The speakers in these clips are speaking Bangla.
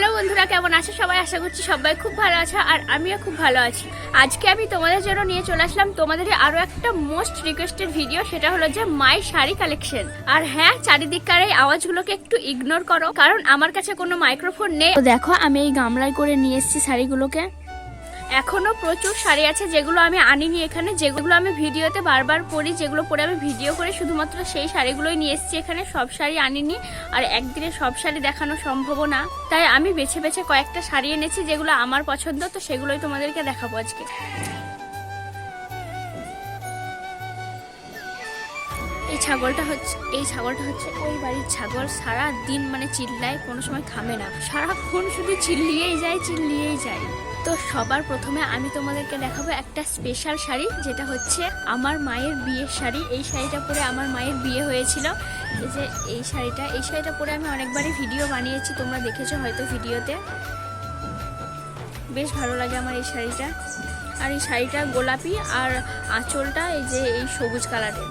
হ্যালো বন্ধুরা, কেমন আছো সবাই? আশা করছি সবাই খুব ভালো আছো আর আমিও খুব ভালো আছি। আজকে আমি তোমাদের জন্য নিয়ে চলে আসলাম তোমাদের আরও একটা মোস্ট রিকোয়েস্টেড ভিডিও সেটা হলো যে মাই শাড়ি কালেকশন আর হ্যাঁ চারিদিককার এই আওয়াজগুলোকে একটু ইগনোর করো, কারণ আমার কাছে কোনো মাইক্রোফোন নেই। দেখো, আমি এই গামলায় করে নিয়ে এসেছি শাড়িগুলোকে। এখনও প্রচুর শাড়ি আছে যেগুলো আমি আনিনি এখানে, যেগুলো আমি ভিডিওতে বারবার পরি যেগুলো পরে আমি ভিডিও করে শুধুমাত্র সেই শাড়িগুলোই নিয়ে এসেছি এখানে। সব শাড়ি আনিনি আর একদিনে সব শাড়ি দেখানো সম্ভব না। তাই আমি বেছে বেছে কয়েকটা শাড়ি এনেছি যেগুলো আমার পছন্দ, তো সেগুলোই তোমাদেরকে দেখাবো আজকে। এই ছাগলটা হচ্ছে, এই ছাগলটা হচ্ছে ওই বাড়ির ছাগল। সারা দিন মানে চিল্লায়, কোনো সময় থামে না। সারাক্ষণ শুধু চিল্লিয়েই যায় চিল্লিয়েই যায়। তো সবার প্রথমে আমি তোমাদেরকে দেখাবো একটা স্পেশাল শাড়ি, যেটা হচ্ছে আমার মায়ের বিয়ের শাড়ি। এই শাড়িটা পরে আমার মায়ের বিয়ে হয়েছিল। এই যে এই শাড়িটা এই শাড়িটা পরে আমি অনেকবারই ভিডিও বানিয়েছি, তোমরা দেখেছ হয়তো ভিডিওতে বেশ ভালো লাগে আমার এই শাড়িটা। আর এই শাড়িটা গোলাপি আর আঁচলটা এই যে এই সবুজ কালারের।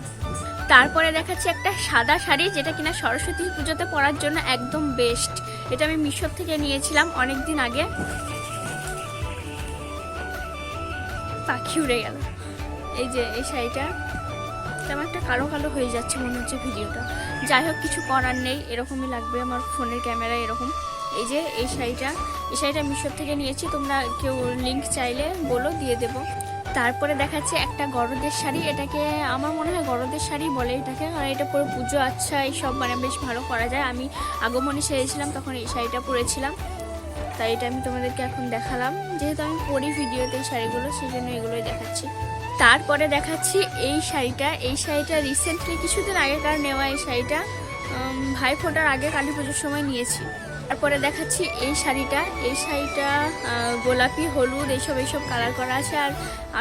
তারপরে দেখাচ্ছি একটা সাদা শাড়ি, যেটা কিনা সরস্বতী পুজোতে পরার জন্য একদম বেস্ট এটা আমি মিশর থেকে নিয়েছিলাম অনেক দিন আগে। পাখি উড়ে গেল। এই যে, এই শাড়িটা, তেমন একটা কালো কালো হয়ে যাচ্ছে মনে হচ্ছে ভিডিওটা। যাই হোক, কিছু করার নেই, এরকমই লাগবে আমার ফোনের ক্যামেরা এরকম। এই যে, এই শাড়িটা এই শাড়িটা মিশোর থেকে নিয়েছি, তোমরা কেউ লিঙ্ক চাইলে বলো, দিয়ে দেবো। তারপরে দেখাচ্ছে একটা গরদের শাড়ি, এটাকে আমার মনে হয় গরদের শাড়ি বলে এটাকে আর এটা পরে পুজো আচ্ছা এইসব মানে বেশ ভালো করা যায়। আমি আগমনে সেরেছিলাম তখন এই শাড়িটা পরেছিলাম। তাই এটা আমি তোমাদেরকে এখন দেখালাম। যেহেতু আমি পরি ভিডিওতে এই শাড়িগুলো সেই জন্য এগুলোই দেখাচ্ছি। তারপরে দেখাচ্ছি এই শাড়িটা। এই শাড়িটা রিসেন্টলি কিছুদিন আগেকার নেওয়া এই শাড়িটা ভাই ফোটার আগে কালী পুজোর সময় নিয়েছি। তারপরে দেখাচ্ছি এই শাড়িটা। এই শাড়িটা গোলাপি, হলুদ, এইসব এইসব কালার করা আছে। আর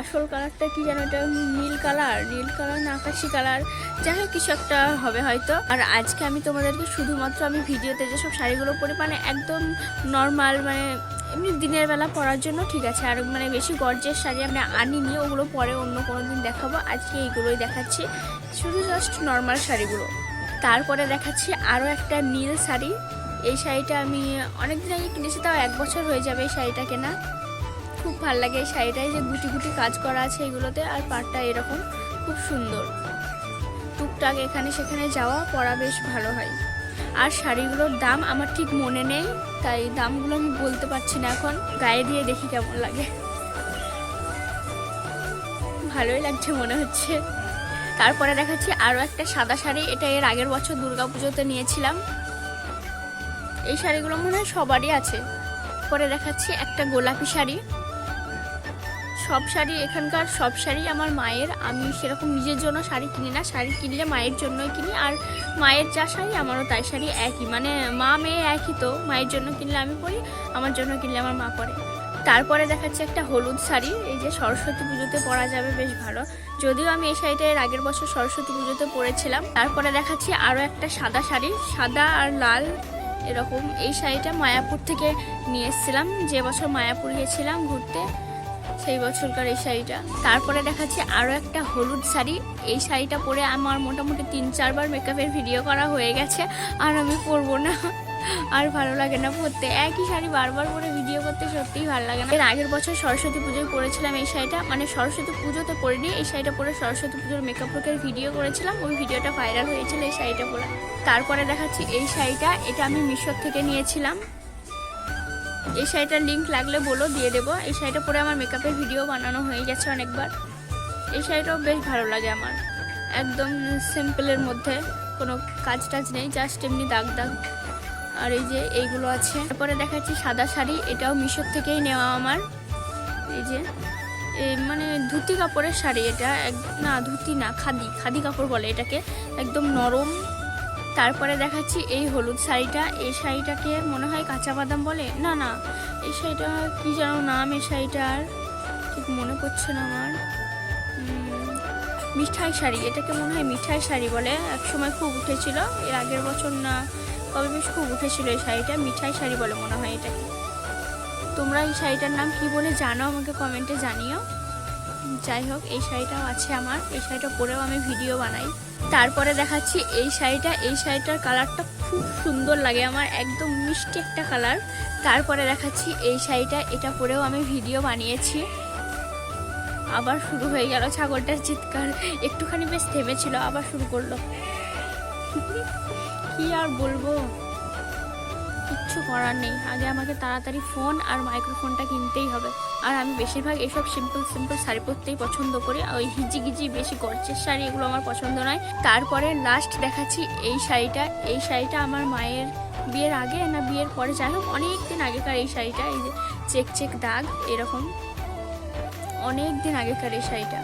আসল কালারটা কি যেন এটা নীল কালার নীল কালার না আকাশি কালার যাই হোক, কিছু একটা হবে হয়তো। আর আজকে আমি তোমাদেরকে শুধুমাত্র আমি ভিডিওতে যেসব শাড়িগুলো পরি মানে একদম নর্মাল মানে এমনি দিনের বেলা পরার জন্য ঠিক আছে। আর মানে বেশি গর্জের শাড়ি আমি আনিনি, ওগুলো পরে অন্য কোনো দিন দেখাবো। আজকে এইগুলোই দেখাচ্ছি। শুধু জাস্ট নর্মাল শাড়িগুলো। তারপরে দেখাচ্ছি আরও একটা নীল শাড়ি। এই শাড়িটা আমি অনেক দিন আগে কিনেছি, তাও এক বছর হয়ে যাবে এই শাড়িটা কেনা। খুব ভালো লাগে এই শাড়িটায় যে গুটি গুটি কাজ করা আছে এগুলোতে, আর পাটটা এরকম, খুব সুন্দর। টুকটাক এখানে সেখানে যাওয়া পরা বেশ ভালো হয়। আর শাড়িগুলোর দাম আমার ঠিক মনে নেই, তাই দামগুলো আমি বলতে পারছি না এখন। গায়ে দিয়ে দেখি কেমন লাগে। ভালোই লাগছে মনে হচ্ছে। তারপরে দেখাচ্ছি আরও একটা সাদা শাড়ি, এটা এর আগের বছর দুর্গাপুজোতে নিয়েছিলাম। এই শাড়িগুলো মনে হয় সবারই আছে। পরে দেখাচ্ছি একটা গোলাপি শাড়ি। সব শাড়ি এখানকার সব শাড়ি আমার মায়ের। আমি সেরকম নিজের জন্য শাড়ি কিনি না। শাড়ি কিনলে মায়ের জন্যই কিনি। আর মায়ের যা শাড়ি, আমারও তাই শাড়ি একই। মানে মা মেয়ে একই তো। মায়ের জন্য কিনলে আমি পরি, আমার জন্য কিনলে আমার মা পরে তারপরে দেখাচ্ছে একটা হলুদ শাড়ি। এই যে সরস্বতী পুজোতে পরা যাবে, বেশ ভালো। যদিও আমি এই শাড়িটা এর আগের বছর সরস্বতী পুজোতে পরেছিলাম। তারপরে দেখাচ্ছি আরও একটা সাদা শাড়ি। সাদা আর লাল এরকম এই শাড়িটা মায়াপুর থেকে নিয়ে এসেছিলাম। যে বছর মায়াপুর গিয়েছিলাম ঘুরতে, সেই বছরকার এই শাড়িটা। তারপরে দেখাচ্ছি আরও একটা হলুদ শাড়ি। এই শাড়িটা পরে আমার মোটামুটি তিন চারবার মেকআপের ভিডিও করা হয়ে গেছে। আর আমি পরবো না। আর ভালো লাগে না পরতে একই শাড়ি বারবার পরে ভিডিও করতে সত্যিই ভালো লাগে না। এর আগের বছর সরস্বতী পুজোয় পরেছিলাম এই শাড়িটা। মানে সরস্বতী পুজোতে পরিনি, এই শাড়িটা পরে সরস্বতী পুজোর মেকআপ লুকের ভিডিও করেছিলাম। ওই ভিডিওটা ভাইরাল হয়েছিল এই শাড়িটা পরে। তারপরে দেখাচ্ছি এই শাড়িটা। এটা আমি মিশর থেকে নিয়েছিলাম। এই শাড়িটার লিঙ্ক লাগলে বলো, দিয়ে দেবো। এই শাড়িটা পরে আমার মেকআপের ভিডিও বানানো হয়ে গেছে অনেকবার। এই শাড়িটাও বেশ ভালো লাগে আমার। একদম সিম্পলের মধ্যে কোনো কাজ টাজ নেই জাস্ট এমনি দাগ দাগ আর এই যে এইগুলো আছে। তারপরে দেখাচ্ছি সাদা শাড়ি, এটাও মিশর থেকেই নেওয়া আমার। এই যে এই মানে ধুতি কাপড়ের শাড়ি এটা, এক- না ধুতি না, খাদি খাদি কাপড় বলে এটাকে, একদম নরম। তারপরে দেখাচ্ছি এই হলুদ শাড়িটা, এই শাড়িটাকে মনে হয় কাঁচা বাদাম বলে? না না, এই শাড়িটা কি যেন নাম এই শাড়িটার ঠিক মনে পড়ছে না আমার। মিঠাই শাড়ি, এটাকে মনে হয় মিঠাই শাড়ি বলে। এক সময় খুব উঠেছিল, এর আগের বছর না কবে বেশ খুব উঠেছিল এই শাড়িটা, মিঠাই শাড়ি বলে মনে হয় এটাকে। তোমরা এই শাড়িটার নাম কি বলে জানো আমাকে কমেন্টে জানিও। যাই হোক এই শাড়িটাও আছে আমার। এই শাড়িটা পরেও আমি ভিডিও বানাই। তারপরে দেখাচ্ছি এই শাড়িটা। এই শাড়িটার কালারটা খুব সুন্দর লাগে আমার, একদম মিষ্টি একটা কালার। তারপরে দেখাচ্ছি এই শাড়িটা। এটা পরেও আমি ভিডিও বানিয়েছি। আবার শুরু হয়ে গেল ছাগলটার চিৎকার। একটুখানি বেশ থেমেছিল, আবার শুরু করল। কি আর বলব? কিচ্ছু করার নেই। আগে আমাকে তাড়াতাড়ি ফোন আর মাইক্রোফোনটা কিনতেই হবে। আর আমি বেশিরভাগ এইসব সিম্পল সিম্পল শাড়ি পরতেই পছন্দ করি। আর ওই হিজি গিজি বেশি গর্জের শাড়ি, এগুলো আমার পছন্দ নয়। তারপরে লাস্ট দেখাচ্ছি এই শাড়িটা। এই শাড়িটা আমার মায়ের বিয়ের আগে না বিয়ের পরে? যাই হোক অনেক দিন আগেকার এই শাড়িটা। এই যে চেক চেক দাগ, এরকম। অনেক দিন আগেকার এই শাড়িটা।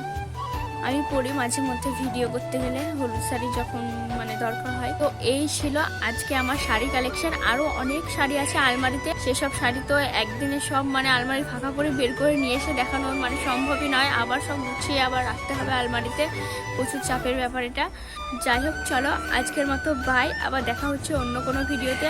আমি পরি মাঝে মধ্যে ভিডিও করতে গেলে, হলুদ শাড়ি যখন মানে দরকার হয়। তো এই ছিল আজকে আমার শাড়ি কালেকশন আরও অনেক শাড়ি আছে আলমারিতে। সেসব শাড়ি তো একদিনে সব মানে আলমারি ফাঁকা করে বের করে নিয়ে এসে দেখানো মানে সম্ভবই নয়। আবার সব গুছিয়ে আবার রাখতে হবে আলমারিতে। প্রচুর চাপের ব্যাপার এটা। যাই হোক, চলো আজকের মতো বাই আবার দেখা হচ্ছে অন্য কোনো ভিডিওতে